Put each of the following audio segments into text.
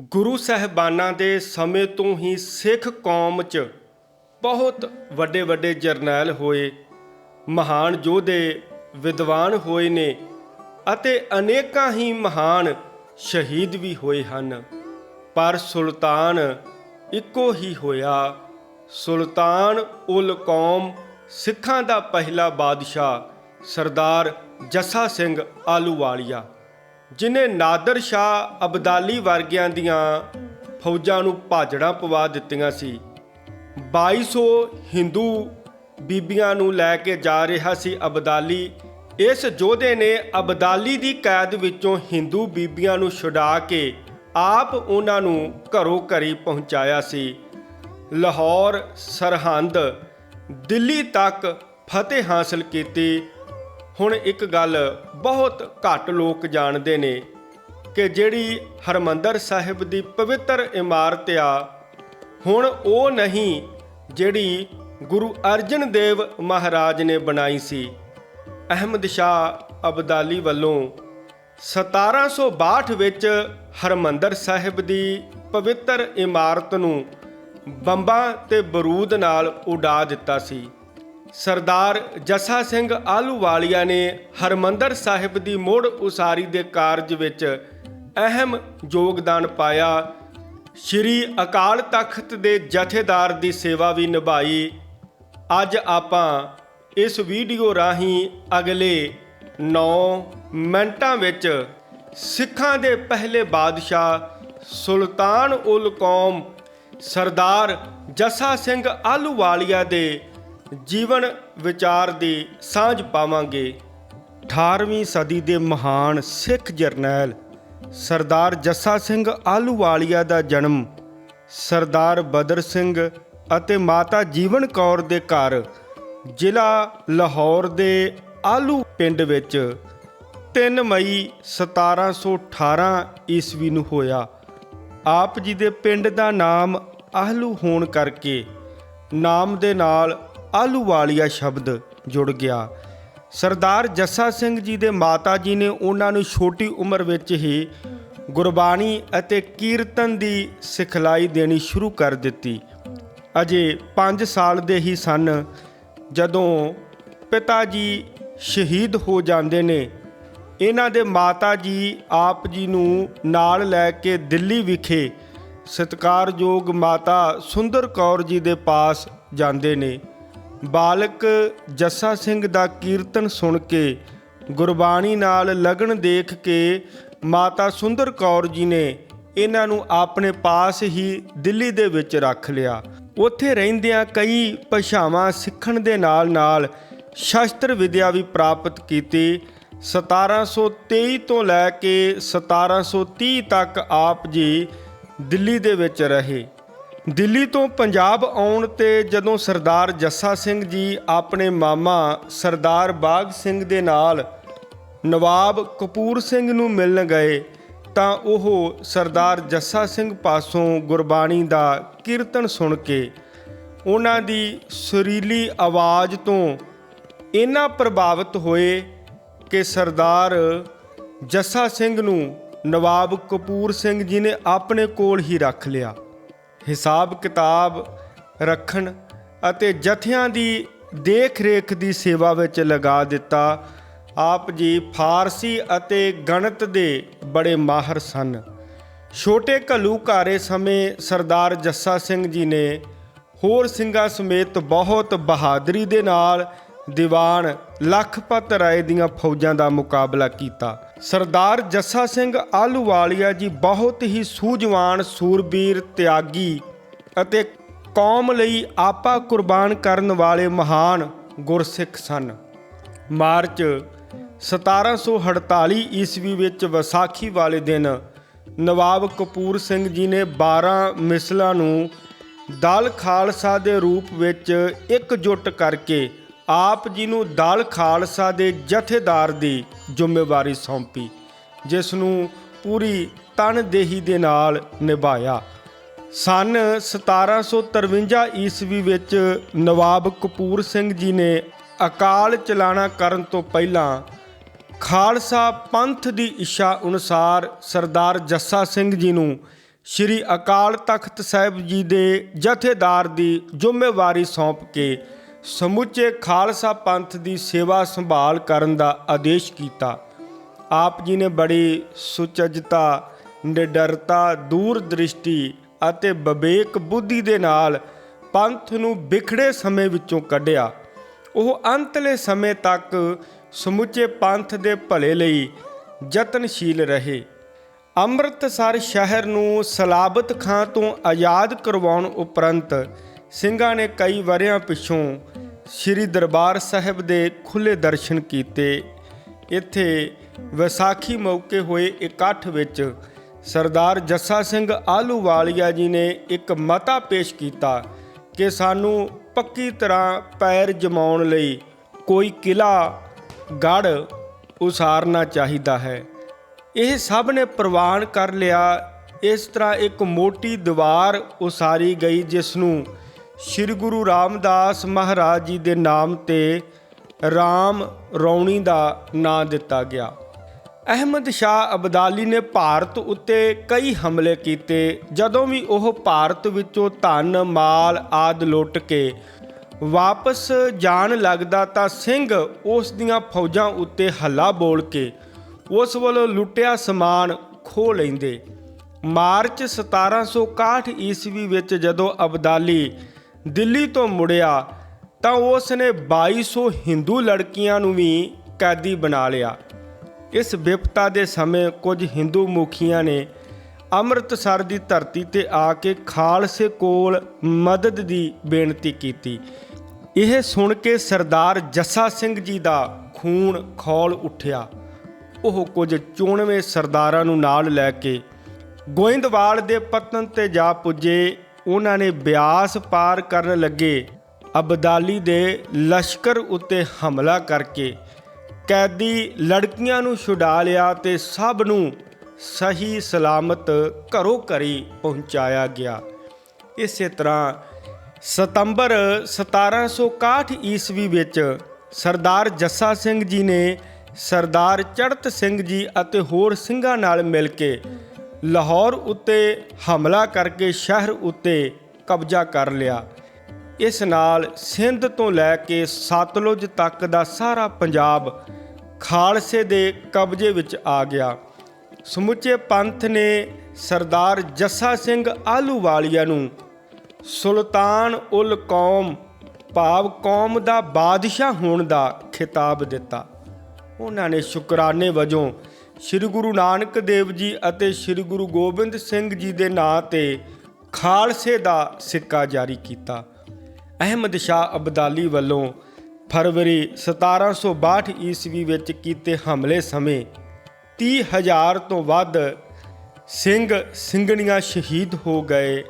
ਗੁਰੂ ਸਾਹਿਬਾਨਾਂ ਦੇ ਸਮੇਂ ਤੋਂ ਹੀ ਸਿੱਖ ਕੌਮ 'ਚ ਬਹੁਤ ਵੱਡੇ ਵੱਡੇ ਜਰਨੈਲ ਹੋਏ, ਮਹਾਨ ਯੋਧੇ, ਵਿਦਵਾਨ ਹੋਏ ਨੇ ਅਤੇ ਅਨੇਕਾਂ ਹੀ ਮਹਾਨ ਸ਼ਹੀਦ ਵੀ ਹੋਏ ਹਨ। ਪਰ ਸੁਲਤਾਨ ਇੱਕੋ ਹੀ ਹੋਇਆ। ਸੁਲਤਾਨ ਉਲ ਕੌਮ ਸਿੱਖਾਂ ਦਾ ਪਹਿਲਾ ਬਾਦਸ਼ਾਹ ਸਰਦਾਰ ਜੱਸਾ ਸਿੰਘ ਆਲੂਵਾਲੀਆ ਜਿਨੇ ਨਾਦਰ ਸ਼ਾਹ ਅਬਦਾਲੀ ਵਰਗਿਆਂ ਦੀਆਂ ਫੌਜਾਂ ਨੂੰ ਭਾਜੜਾਂ ਪਵਾ ਦਿੱਤੀਆਂ ਸੀ। 2200 ਹਿੰਦੂ ਬੀਬੀਆਂ ਨੂੰ ਲੈ ਕੇ ਜਾ ਰਿਹਾ ਸੀ ਅਬਦਾਲੀ। ਇਸ ਯੋਧੇ ਨੇ ਅਬਦਾਲੀ ਦੀ ਕੈਦ ਵਿੱਚੋਂ ਹਿੰਦੂ ਬੀਬੀਆਂ ਨੂੰ ਛੁਡਾ ਕੇ ਆਪ ਉਹਨਾਂ ਨੂੰ ਘਰੋਂ ਘਰੀ ਪਹੁੰਚਾਇਆ ਸੀ। ਲਾਹੌਰ, ਸਰਹੰਦ, ਦਿੱਲੀ ਤੱਕ ਫਤਿਹ ਹਾਸਲ ਕੀਤੀ ਹੁਣ ਇੱਕ ਗੱਲ ਬਹੁਤ ਘੱਟ ਲੋਕ ਜਾਣਦੇ ਨੇ ਕਿ ਜਿਹੜੀ ਹਰਮੰਦਰ ਸਾਹਿਬ ਦੀ ਪਵਿੱਤਰ ਇਮਾਰਤ ਆ, ਹੁਣ ਉਹ ਨਹੀਂ ਜਿਹੜੀ ਗੁਰੂ ਅਰਜਨ ਦੇਵ ਮਹਾਰਾਜ ਨੇ ਬਣਾਈ ਸੀ। ਅਹਿਮਦ ਸ਼ਾਹ ਅਬਦਾਲੀ ਵੱਲੋਂ 1762 ਵਿੱਚ ਹਰਮੰਦਰ ਸਾਹਿਬ ਦੀ ਪਵਿੱਤਰ ਇਮਾਰਤ ਨੂੰ ਬੰਬਾਂ ਤੇ ਬਰੂਦ ਨਾਲ ਉਡਾ ਦਿੱਤਾ ਸੀ। ਸਰਦਾਰ ਜੱਸਾ ਸਿੰਘ ਆਲੂਵਾਲੀਆ ਨੇ ਹਰਮੰਦਰ ਸਾਹਿਬ ਦੀ ਮੁੜ ਉਸਾਰੀ ਦੇ ਕਾਰਜ ਵਿੱਚ ਅਹਿਮ ਯੋਗਦਾਨ ਪਾਇਆ। ਸ਼੍ਰੀ ਅਕਾਲ ਤਖਤ ਦੇ ਜਥੇਦਾਰ ਦੀ ਸੇਵਾ ਵੀ ਨਿਭਾਈ। ਅੱਜ ਆਪਾਂ ਇਸ ਵੀਡੀਓ ਰਾਹੀਂ ਅਗਲੇ 9 ਮਿੰਟਾਂ ਵਿੱਚ ਸਿੱਖਾਂ ਦੇ ਪਹਿਲੇ ਬਾਦਸ਼ਾਹ ਸੁਲਤਾਨ ਉਲ ਕੌਮ ਸਰਦਾਰ ਜੱਸਾ ਸਿੰਘ ਆਲੂਵਾਲੀਆ ਦੇ ਜੀਵਨ ਵਿਚਾਰ ਦੀ ਸਾਂਝ ਪਾਵਾਂਗੇ। 18ਵੀਂ ਸਦੀ ਦੇ ਮਹਾਨ ਸਿੱਖ ਜਰਨੈਲ ਸਰਦਾਰ ਜੱਸਾ ਸਿੰਘ ਆਲੂਵਾਲੀਆ ਦਾ ਜਨਮ, ਸਰਦਾਰ ਬਦਰ ਸਿੰਘ ਅਤੇ ਮਾਤਾ ਜੀਵਨ ਕੌਰ ਦੇ ਘਰ, ਜ਼ਿਲ੍ਹਾ ਲਾਹੌਰ ਦੇ ਆਲੂ ਪਿੰਡ ਵਿੱਚ 3 ਮਈ 1718 ਈਸਵੀ ਨੂੰ ਹੋਇਆ। ਆਪ ਜੀ ਦੇ ਪਿੰਡ ਦਾ ਨਾਮ ਆਹਲੂ ਹੋਣ ਕਰਕੇ ਨਾਮ ਦੇ ਨਾਲ ਆਲੂਵਾਲੀਆ ਸ਼ਬਦ ਜੁੜ ਗਿਆ। ਸਰਦਾਰ ਜੱਸਾ ਸਿੰਘ ਜੀ ਦੇ ਮਾਤਾ ਜੀ ਨੇ ਉਹਨਾਂ ਨੂੰ ਛੋਟੀ ਉਮਰ ਵਿੱਚ ਹੀ ਗੁਰਬਾਣੀ ਅਤੇ ਕੀਰਤਨ ਦੀ ਸਿਖਲਾਈ ਦੇਣੀ ਸ਼ੁਰੂ ਕਰ ਦਿੱਤੀ। ਅਜੇ 5 ਸਾਲ ਦੇ ਹੀ ਸਨ ਜਦੋਂ ਪਿਤਾ ਜੀ ਸ਼ਹੀਦ ਹੋ ਜਾਂਦੇ ਨੇ। ਇਹਨਾਂ ਦੇ ਮਾਤਾ ਜੀ ਆਪ ਜੀ ਨੂੰ ਨਾਲ ਲੈ ਕੇ ਦਿੱਲੀ ਵਿਖੇ ਸਤਿਕਾਰਯੋਗ ਮਾਤਾ ਸੁੰਦਰ ਕੌਰ ਜੀ ਦੇ ਪਾਸ ਜਾਂਦੇ ਨੇ। ਬਾਲਕ ਜੱਸਾ ਸਿੰਘ ਦਾ ਕੀਰਤਨ ਸੁਣ ਕੇ ਗੁਰਬਾਣੀ ਨਾਲ ਲਗਨ ਦੇਖ ਕੇ ਮਾਤਾ ਸੁੰਦਰ ਕੌਰ ਜੀ ਨੇ ਇਹਨਾਂ ਨੂੰ ਆਪਣੇ ਪਾਸ ਹੀ ਦਿੱਲੀ ਦੇ ਵਿੱਚ ਰੱਖ ਲਿਆ। ਉੱਥੇ ਰਹਿੰਦਿਆਂ ਕਈ ਭਾਸ਼ਾਵਾਂ ਸਿੱਖਣ ਦੇ ਨਾਲ-ਨਾਲ ਸ਼ਾਸਤਰ ਵਿਦਿਆ ਵੀ ਪ੍ਰਾਪਤ ਕੀਤੀ। 1723 ਤੋਂ ਲੈ ਕੇ 1730 ਤੱਕ ਆਪ ਜੀ ਦਿੱਲੀ ਦੇ ਵਿੱਚ ਰਹੇ। ਦਿੱਲੀ ਤੋਂ ਪੰਜਾਬ ਆਉਣ ਤੇ ਜਦੋਂ ਸਰਦਾਰ ਜੱਸਾ ਸਿੰਘ ਜੀ ਆਪਣੇ ਮਾਮਾ ਸਰਦਾਰ ਬਾਗ ਸਿੰਘ ਦੇ ਨਾਲ ਨਵਾਬ ਕਪੂਰ ਸਿੰਘ ਨੂੰ ਮਿਲਣ ਗਏ, ਤਾਂ ਉਹ ਸਰਦਾਰ ਜੱਸਾ ਸਿੰਘ ਪਾਸੋਂ ਗੁਰਬਾਣੀ ਦਾ ਕੀਰਤਨ ਸੁਣ ਕੇ ਉਹਨਾਂ ਦੀ ਸੁਰੀਲੀ ਆਵਾਜ਼ ਤੋਂ ਇੰਨਾ ਪ੍ਰਭਾਵਿਤ ਹੋਏ ਕਿ ਸਰਦਾਰ ਜੱਸਾ ਸਿੰਘ ਨੂੰ ਨਵਾਬ ਕਪੂਰ ਸਿੰਘ ਜੀ ਨੇ ਆਪਣੇ ਕੋਲ ਹੀ ਰੱਖ ਲਿਆ। ਹਿਸਾਬ ਕਿਤਾਬ ਰੱਖਣ ਅਤੇ ਜਥਿਆਂ ਦੀ ਦੇਖ-ਰੇਖ ਦੀ ਸੇਵਾ ਵਿੱਚ ਲਗਾ ਦਿੱਤਾ। ਆਪ ਜੀ ਫਾਰਸੀ ਅਤੇ ਗਣਿਤ ਦੇ ਬੜੇ ਮਾਹਰ ਸਨ। ਛੋਟੇ ਘੱਲੂਘਾਰੇ ਸਮੇਂ ਸਰਦਾਰ ਜੱਸਾ ਸਿੰਘ ਜੀ ਨੇ ਹੋਰ ਸਿੰਘਾਂ ਸਮੇਤ ਬਹੁਤ ਬਹਾਦਰੀ ਦੇ ਨਾਲ ਦੀਵਾਨ ਲਖਪਤ ਰਾਏ ਦੀਆਂ ਫੌਜਾਂ ਦਾ ਮੁਕਾਬਲਾ ਕੀਤਾ। ਸਰਦਾਰ ਜੱਸਾ ਸਿੰਘ ਆਲੂਵਾਲੀਆ ਜੀ ਬਹੁਤ ਹੀ ਸੂਝਵਾਨ, ਸੂਰਬੀਰ, ਤਿਆਗੀ ਅਤੇ ਕੌਮ ਲਈ ਆਪਾ ਕੁਰਬਾਨ ਕਰਨ ਵਾਲੇ ਮਹਾਨ ਗੁਰਸਿੱਖ ਸਨ। ਮਾਰਚ 1748 ਈਸਵੀ ਵਿੱਚ ਵਿਸਾਖੀ ਵਾਲੇ ਦਿਨ ਨਵਾਬ ਕਪੂਰ ਸਿੰਘ ਜੀ ਨੇ 12 ਮਿਸਲਾਂ ਨੂੰ ਦਲ ਖਾਲਸਾ ਦੇ ਰੂਪ ਵਿੱਚ ਇਕਜੁੱਟ ਕਰਕੇ ਆਪ ਜੀ ਨੂੰ ਦਲ ਖਾਲਸਾ ਦੇ ਜਥੇਦਾਰ ਦੀ ਜ਼ਿੰਮੇਵਾਰੀ ਸੌਂਪੀ, ਜਿਸ ਨੂੰ ਪੂਰੀ ਤਨਦੇਹੀ ਦੇ ਨਾਲ ਨਿਭਾਇਆ। ਸਨ 1753 ਈਸਵੀ ਵਿੱਚ ਨਵਾਬ ਕਪੂਰ ਸਿੰਘ ਜੀ ਨੇ ਅਕਾਲ ਚਲਾਣਾ ਕਰਨ ਤੋਂ ਪਹਿਲਾਂ ਖਾਲਸਾ ਪੰਥ ਦੀ ਇੱਛਾ ਅਨੁਸਾਰ ਸਰਦਾਰ ਜੱਸਾ ਸਿੰਘ ਜੀ ਨੂੰ ਸ੍ਰੀ ਅਕਾਲ ਤਖਤ ਸਾਹਿਬ ਜੀ ਦੇ ਜਥੇਦਾਰ ਦੀ ਜ਼ਿੰਮੇਵਾਰੀ ਸੌਂਪ ਕੇ ਸਮੁੱਚੇ ਖਾਲਸਾ ਪੰਥ ਦੀ ਸੇਵਾ ਸੰਭਾਲ ਕਰਨ ਦਾ ਆਦੇਸ਼ ਕੀਤਾ। ਆਪ ਜੀ ਨੇ ਬੜੀ ਸੁਚੱਜਤਾ, ਨਿਡਰਤਾ ਦੂਰ ਦ੍ਰਿਸ਼ਟੀ ਅਤੇ ਵਿਵੇਕ ਬੁੱਧੀ ਦੇ ਨਾਲ ਪੰਥ ਨੂੰ ਵਿਖੜੇ ਸਮੇਂ ਵਿੱਚੋਂ ਕੱਢਿਆ। ਉਹ ਅੰਤਲੇ ਸਮੇਂ ਤੱਕ ਸਮੁੱਚੇ ਪੰਥ ਦੇ ਭਲੇ ਲਈ ਯਤਨਸ਼ੀਲ ਰਹੇ। ਅੰਮ੍ਰਿਤਸਰ ਸ਼ਹਿਰ ਨੂੰ ਸਲਾਬਤ ਖਾਂ ਤੋਂ ਆਜ਼ਾਦ ਕਰਵਾਉਣ ਉਪਰੰਤ ਸਿੰਘਾਂ ਨੇ ਕਈ ਵਰਿਆਂ ਪਿੱਛੋਂ ਸ੍ਰੀ ਦਰਬਾਰ ਸਾਹਿਬ ਦੇ ਖੁੱਲੇ ਦਰਸ਼ਨ ਕੀਤੇ। ਇੱਥੇ ਵਿਸਾਖੀ ਮੌਕੇ ਹੋਏ ਇਕੱਠ ਵਿੱਚ ਸਰਦਾਰ ਜੱਸਾ ਸਿੰਘ ਆਲੂਵਾਲੀਆ ਜੀ ਨੇ ਇੱਕ ਮਤਾ ਪੇਸ਼ ਕੀਤਾ ਕਿ ਸਾਨੂੰ ਪੱਕੀ ਤਰ੍ਹਾਂ ਪੈਰ ਜਮਾਉਣ ਲਈ ਕੋਈ ਕਿਲਾ ਗੜ ਉਸਾਰਨਾ ਚਾਹੀਦਾ ਹੈ। ਇਹ ਸਭ ਨੇ ਪ੍ਰਵਾਨ ਕਰ ਲਿਆ। ਇਸ ਤਰ੍ਹਾਂ ਇੱਕ ਮੋਟੀ ਦੀਵਾਰ ਉਸਾਰੀ ਗਈ, ਜਿਸ ਨੂੰ ਸ੍ਰੀ ਗੁਰੂ ਰਾਮਦਾਸ ਮਹਾਰਾਜ ਜੀ ਦੇ ਨਾਮ ਤੇ ਰਾਮ ਰੌਣੀ ਦਾ ਨਾਂ ਦਿੱਤਾ ਗਿਆ। ਅਹਿਮਦ ਸ਼ਾਹ ਅਬਦਾਲੀ ਨੇ ਭਾਰਤ ਉੱਤੇ ਕਈ ਹਮਲੇ ਕੀਤੇ। ਜਦੋਂ ਵੀ ਉਹ ਭਾਰਤ ਵਿੱਚੋਂ ਧਨ, ਮਾਲ, ਆਦ ਲੁੱਟ ਕੇ ਵਾਪਸ ਜਾਣ ਲੱਗਦਾ ਤਾਂ ਸਿੰਘ ਉਸ ਦੀਆਂ ਫੌਜਾਂ ਉੱਤੇ ਹੱਲਾ ਬੋਲ ਕੇ ਉਸ ਵੱਲੋਂ ਲੁੱਟਿਆ ਸਮਾਨ ਖੋਹ ਲੈਂਦੇ। ਮਾਰਚ 1761 ਈਸਵੀ ਵਿੱਚ ਜਦੋਂ ਅਬਦਾਲੀ ਦਿੱਲੀ ਤੋਂ ਮੁੜਿਆ ਤਾਂ ਉਸ ਨੇ 2200 ਹਿੰਦੂ ਲੜਕੀਆਂ ਨੂੰ ਵੀ ਕੈਦੀ ਬਣਾ ਲਿਆ। ਇਸ ਵਿਪਤਾ ਦੇ ਸਮੇਂ ਕੁਝ ਹਿੰਦੂ ਮੁਖੀਆਂ ਨੇ ਅੰਮ੍ਰਿਤਸਰ ਦੀ ਧਰਤੀ ਤੇ ਆ ਕੇ ਖਾਲਸੇ ਕੋਲ ਮਦਦ ਦੀ ਬੇਨਤੀ ਕੀਤੀ। ਇਹ ਸੁਣ ਕੇ ਸਰਦਾਰ ਜੱਸਾ ਸਿੰਘ ਜੀ ਦਾ ਖੂਨ ਖੌਲ ਉੱਠਿਆ। ਉਹ ਕੁਝ ਚੋਣਵੇਂ ਸਰਦਾਰਾਂ ਨੂੰ ਨਾਲ ਲੈ ਕੇ ਗੋਇੰਦਵਾਲ ਦੇ ਪਤਨ ਤੇ ਜਾ ਪੁੱਜੇ ਉਹਨਾਂ ਨੇ ਬਿਆਸ ਪਾਰ ਕਰਨ ਲੱਗੇ। ਅਬਦਾਲੀ ਦੇ ਲਸ਼ਕਰ ਉੱਤੇ ਹਮਲਾ ਕਰਕੇ ਕੈਦੀ ਲੜਕੀਆਂ ਨੂੰ ਛੁਡਾ ਲਿਆ ਤੇ ਸਭ ਨੂੰ ਸਹੀ ਸਲਾਮਤ ਘਰੋਂ ਘਰੀ ਪਹੁੰਚਾਇਆ ਗਿਆ। ਇਸੇ ਤਰ੍ਹਾਂ ਸਤੰਬਰ 1761 ਈਸਵੀ ਵਿੱਚ ਸਰਦਾਰ ਜੱਸਾ ਸਿੰਘ ਜੀ ਨੇ ਸਰਦਾਰ ਚੜਤ ਸਿੰਘ ਜੀ ਅਤੇ ਹੋਰ ਸਿੰਘਾਂ ਨਾਲ ਮਿਲ ਕੇ ਲਾਹੌਰ ਉੱਤੇ ਹਮਲਾ ਕਰਕੇ ਸ਼ਹਿਰ ਉੱਤੇ ਕਬਜ਼ਾ ਕਰ ਲਿਆ। ਇਸ ਨਾਲ ਸਿੰਧ ਤੋਂ ਲੈ ਕੇ ਸਤਲੁਜ ਤੱਕ ਦਾ ਸਾਰਾ ਪੰਜਾਬ ਖਾਲਸੇ ਦੇ ਕਬਜ਼ੇ ਵਿੱਚ ਆ ਗਿਆ। ਸਮੁੱਚੇ ਪੰਥ ਨੇ ਸਰਦਾਰ ਜੱਸਾ ਸਿੰਘ ਆਲੂਵਾਲੀਆ ਨੂੰ ਸੁਲਤਾਨ ਉਲ ਕੌਮ, ਭਾਵ ਕੌਮ ਦਾ ਬਾਦਸ਼ਾਹ ਹੋਣ ਦਾ ਖਿਤਾਬ ਦਿੱਤਾ। ਉਹਨਾਂ ਨੇ ਸ਼ੁਕਰਾਨੇ ਵਜੋਂ ਸ੍ਰੀ ਗੁਰੂ ਨਾਨਕ ਦੇਵ ਜੀ ਅਤੇ ਸ੍ਰੀ ਗੁਰੂ ਗੋਬਿੰਦ ਸਿੰਘ ਜੀ ਦੇ ਨਾਂ ਤੇ ਖਾਲਸੇ ਦਾ ਸਿੱਕਾ ਜਾਰੀ ਕੀਤਾ। ਅਹਿਮਦ ਸ਼ਾਹ ਅਬਦਾਲੀ ਵੱਲੋਂ ਫਰਵਰੀ 1762 ਈਸਵੀ ਵਿੱਚ ਕੀਤੇ ਹਮਲੇ ਸਮੇਂ 30000 ਤੋਂ ਵੱਧ ਸਿੰਘ ਸਿੰਘਣੀਆਂ ਸ਼ਹੀਦ ਹੋ ਗਏ।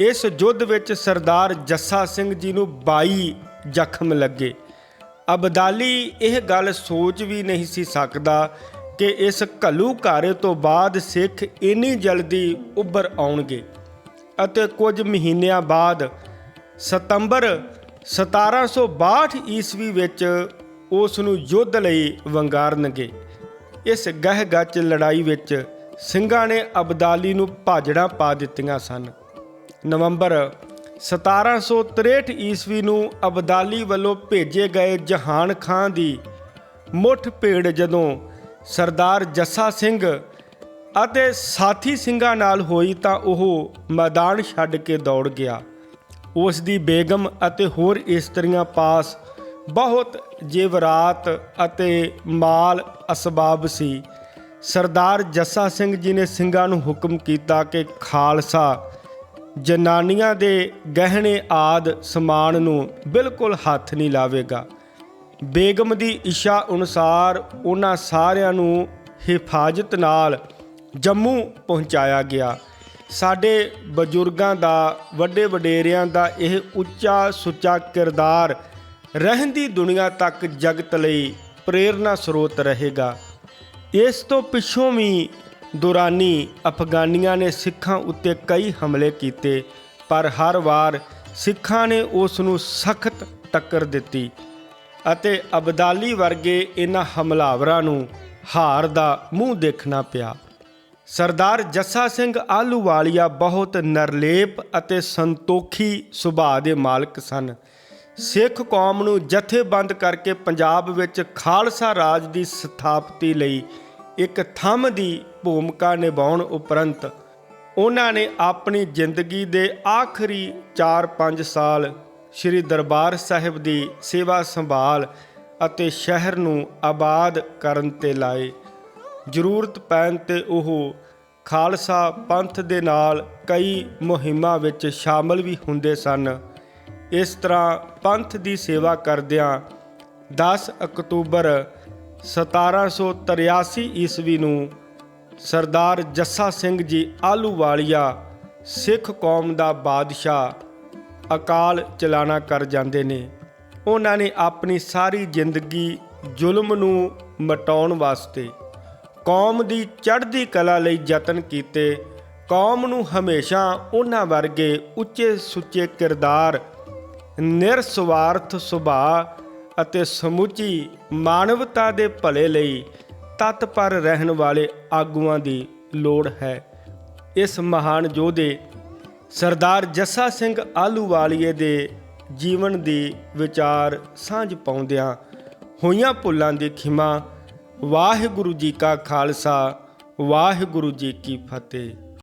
ਇਸ ਯੁੱਧ ਵਿੱਚ ਸਰਦਾਰ ਜੱਸਾ ਸਿੰਘ ਜੀ ਨੂੰ 22 ਜ਼ਖਮ ਲੱਗੇ। ਅਬਦਾਲੀ ਇਹ ਗੱਲ ਸੋਚ ਵੀ ਨਹੀਂ ਸੀ ਸਕਦਾ ਕਿ ਇਸ ਘੱਲੂ ਘਾਰੇ ਤੋਂ ਬਾਅਦ ਸਿੱਖ ਇੰਨੀ ਜਲਦੀ ਉੱਭਰ ਆਉਣਗੇ। ਅਤੇ ਕੁਝ ਮਹੀਨਿਆਂ ਬਾਅਦ ਸਤੰਬਰ 1762 ਈਸਵੀ ਵਿੱਚ ਉਸ ਨੂੰ ਯੁੱਧ ਲਈ ਵੰਗਾਰਨਗੇ। ਇਸ ਗਹਿ-ਗੱਚ ਲੜਾਈ ਵਿੱਚ ਸਿੰਘਾਂ ਨੇ ਅਬਦਾਲੀ ਨੂੰ ਭਾਜੜਾਂ ਪਾ ਦਿੱਤੀਆਂ ਸਨ। ਨਵੰਬਰ 1763 ਈਸਵੀ ਨੂੰ ਅਬਦਾਲੀ ਵੱਲੋਂ ਭੇਜੇ ਗਏ ਜਹਾਨ ਖਾਂ ਦੀ ਮੁੱਠ ਭੇੜ ਜਦੋਂ ਸਰਦਾਰ ਜੱਸਾ ਸਿੰਘ ਅਤੇ ਸਾਥੀ ਸਿੰਘਾਂ ਨਾਲ ਹੋਈ ਤਾਂ ਉਹ ਮੈਦਾਨ ਛੱਡ ਕੇ ਦੌੜ ਗਿਆ। ਉਸ ਦੀ ਬੇਗਮ ਅਤੇ ਹੋਰ ਇਸਤਰੀਆਂ ਪਾਸ ਬਹੁਤ ਜੇਵਰਾਤ ਅਤੇ ਮਾਲ ਅਸਬਾਬ ਸੀ। ਸਰਦਾਰ ਜੱਸਾ ਸਿੰਘ ਜੀ ਨੇ ਸਿੰਘਾਂ ਨੂੰ ਹੁਕਮ ਕੀਤਾ ਕਿ ਖਾਲਸਾ ਜਨਾਨੀਆਂ ਦੇ ਗਹਿਣੇ ਆਦ ਸਮਾਨ ਨੂੰ ਬਿਲਕੁਲ ਹੱਥ ਨਹੀਂ ਲਾਵੇਗਾ। ਬੇਗਮ ਦੀ ਇੱਛਾ ਅਨੁਸਾਰ ਉਹਨਾਂ ਸਾਰਿਆਂ ਨੂੰ ਹਿਫਾਜ਼ਤ ਨਾਲ ਜੰਮੂ ਪਹੁੰਚਾਇਆ ਗਿਆ। ਸਾਡੇ ਬਜ਼ੁਰਗਾਂ ਦਾ, ਵੱਡੇ ਵਡੇਰਿਆਂ ਦਾ ਇਹ ਉੱਚਾ ਸੁੱਚਾ ਕਿਰਦਾਰ ਰਹਿੰਦੀ ਦੁਨੀਆ ਤੱਕ ਜਗਤ ਲਈ ਪ੍ਰੇਰਨਾ ਸਰੋਤ ਰਹੇਗਾ। ਇਸ ਤੋਂ ਪਿੱਛੋਂ ਵੀ ਦੁਰਾਨੀ ਅਫਗਾਨੀਆਂ ਨੇ ਸਿੱਖਾਂ ਉੱਤੇ ਕਈ ਹਮਲੇ ਕੀਤੇ, ਪਰ ਹਰ ਵਾਰ ਸਿੱਖਾਂ ਨੇ ਉਸ ਨੂੰ ਸਖਤ ਟੱਕਰ ਦਿੱਤੀ। ਅਤੇ ਅਬਦਾਲੀ ਵਰਗੇ ਇਹਨਾਂ ਹਮਲਾਵਰਾਂ ਨੂੰ ਹਾਰ ਦਾ ਮੂੰਹ ਦੇਖਣਾ ਪਿਆ। ਸਰਦਾਰ ਜੱਸਾ ਸਿੰਘ ਆਲੂਵਾਲੀਆ ਬਹੁਤ ਨਰਲੇਪ ਅਤੇ ਸੰਤੋਖੀ ਸੁਭਾਅ ਦੇ ਮਾਲਕ ਸਨ। ਸਿੱਖ ਕੌਮ ਨੂੰ ਜਥੇਬੰਦ ਕਰਕੇ ਪੰਜਾਬ ਵਿੱਚ ਖਾਲਸਾ ਰਾਜ ਦੀ ਸਥਾਪਤੀ ਲਈ ਇੱਕ ਥੰਮ ਦੀ ਭੂਮਿਕਾ ਨਿਭਾਉਣ ਉਪਰੰਤ ਉਹਨਾਂ ਨੇ ਆਪਣੀ ਜ਼ਿੰਦਗੀ ਦੇ ਆਖਰੀ 4-5 ਸਾਲ ਸ੍ਰੀ ਦਰਬਾਰ ਸਾਹਿਬ ਦੀ ਸੇਵਾ ਸੰਭਾਲ ਅਤੇ ਸ਼ਹਿਰ ਨੂੰ ਆਬਾਦ ਕਰਨ ਤੇ ਲਾਏ। ਜ਼ਰੂਰਤ ਪੈਣ ਤੇ ਉਹ ਖਾਲਸਾ ਪੰਥ ਦੇ ਨਾਲ ਕਈ ਮੁਹਿੰਮਾਂ ਵਿੱਚ ਸ਼ਾਮਲ ਵੀ ਹੁੰਦੇ ਸਨ। ਇਸ ਤਰ੍ਹਾਂ ਪੰਥ ਦੀ ਸੇਵਾ ਕਰਦਿਆਂ 10 ਅਕਤੂਬਰ 1783 ਈਸਵੀ ਨੂੰ ਸਰਦਾਰ ਜੱਸਾ ਸਿੰਘ ਜੀ ਆਲੂਵਾਲੀਆ ਸਿੱਖ ਕੌਮ ਦਾ ਬਾਦਸ਼ਾਹ ਅਕਾਲ ਚਲਾਣਾ ਕਰ ਜਾਂਦੇ ਨੇ। ਉਹਨਾਂ ਨੇ ਆਪਣੀ ਸਾਰੀ ਜ਼ਿੰਦਗੀ ਜ਼ੁਲਮ ਨੂੰ ਮਟਾਉਣ ਵਾਸਤੇ ਕੌਮ ਦੀ ਚੜ੍ਹਦੀ ਕਲਾ ਲਈ ਯਤਨ ਕੀਤੇ। ਕੌਮ ਨੂੰ ਹਮੇਸ਼ਾ ਉਹਨਾਂ ਵਰਗੇ ਉੱਚੇ ਸੁੱਚੇ ਕਿਰਦਾਰ, ਨਿਰਸਵਾਰਥ ਸੁਭਾਅ ਅਤੇ ਸਮੁੱਚੀ ਮਾਨਵਤਾ ਦੇ ਭਲੇ ਲਈ ਤਤਪਰ ਰਹਿਣ ਵਾਲੇ ਆਗੂਆਂ ਦੀ ਲੋੜ ਹੈ। ਇਸ ਮਹਾਨ ਯੋਧੇ ਸਰਦਾਰ ਜੱਸਾ ਸਿੰਘ ਆਲੂਵਾਲੀਏ ਦੇ ਜੀਵਨ ਦੀ ਵਿਚਾਰ ਸਾਂਝ ਪਾਉਂਦਿਆਂ ਹੋਈਆਂ ਭੁੱਲਾਂ ਦੀ ਖਿਮਾ ਵਾਹਿਗੁਰੂ ਜੀ ਕਾ ਖਾਲਸਾ, ਵਾਹਿਗੁਰੂ ਜੀ ਕੀ ਫਤਿਹ।